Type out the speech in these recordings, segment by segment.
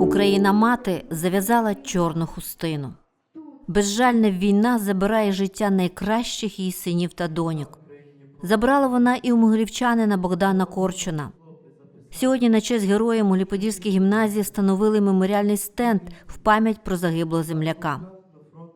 Україна мати зав'язала чорну хустину. Безжальна війна забирає життя найкращих її синів та доньок. Забрала вона і у могилівчанина Богдана Корчуна. Сьогодні на честь героя Могилі-Подільській гімназії встановили меморіальний стенд в пам'ять про загиблого земляка.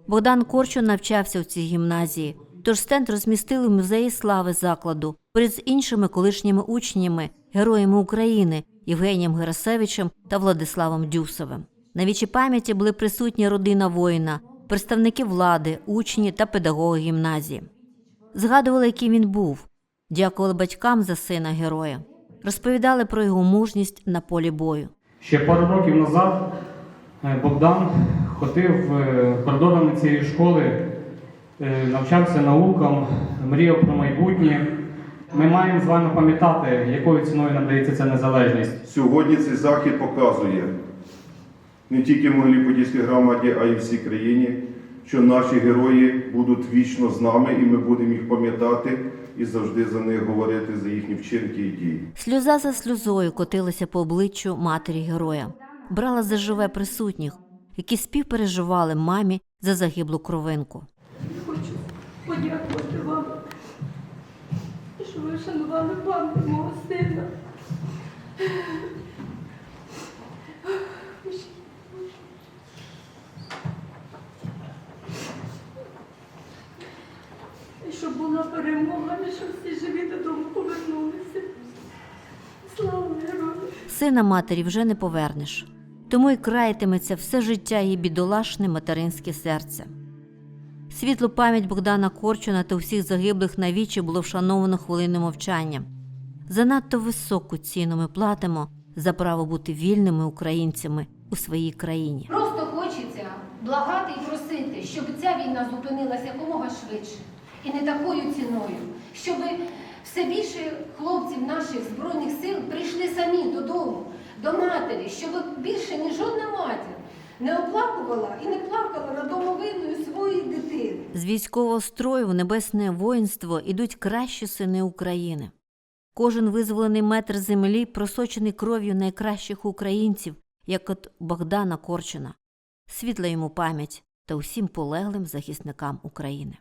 Богдан Корчун навчався у цій гімназії, тож стенд розмістили в музеї слави закладу поряд з іншими колишніми учнями, героями України Євгенієм Герасевичем та Владиславом Дюсовим. На вічі пам'яті були присутні родина воїна, представники влади, учні та педагоги гімназії. Згадували, яким він був, дякували батькам за сина героя, розповідали про його мужність на полі бою. Ще пару років назад е, Богдан ходив е, коридорами цієї школи, е, навчався наукам, мріяв про майбутнє. Ми маємо з вами пам'ятати, якою ціною надається ця незалежність. Сьогодні цей захід показує не тільки Могилі-Подільській громаді, а й всій країні, що наші герої будуть вічно з нами, і ми будемо їх пам'ятати і завжди за них говорити за їхні вчинки і дії. Сльоза за сльозою котилася по обличчю матері героя, брала за живе присутніх, які співпереживали мамі за загиблу кровинку. Ви пам'ять мого сина. І щоб була перемога, і щоб всі живі додому повернулися. Слава герою! Сина матері вже не повернеш, тому й краятиметься все життя її бідолашне материнське серце. Світлу пам'ять Богдана Корчуна та усіх загиблих на вічі було вшановано хвилиною мовчання. Занадто високу ціну ми платимо за право бути вільними українцями у своїй країні. Просто хочеться благати і просити, щоб ця війна зупинилася якомога швидше і не такою ціною, щоб все більше хлопців наших збройних сил прийшли самі додому, до матері, щоб більше ні жодна матір не оплакувала і не плакала над домовиною своєї дитини. З військового строю в небесне воїнство ідуть кращі сини України. Кожен визволений метр землі просочений кров'ю найкращих українців, як от Богдана Корчина. Світла йому пам'ять та усім полеглим захисникам України.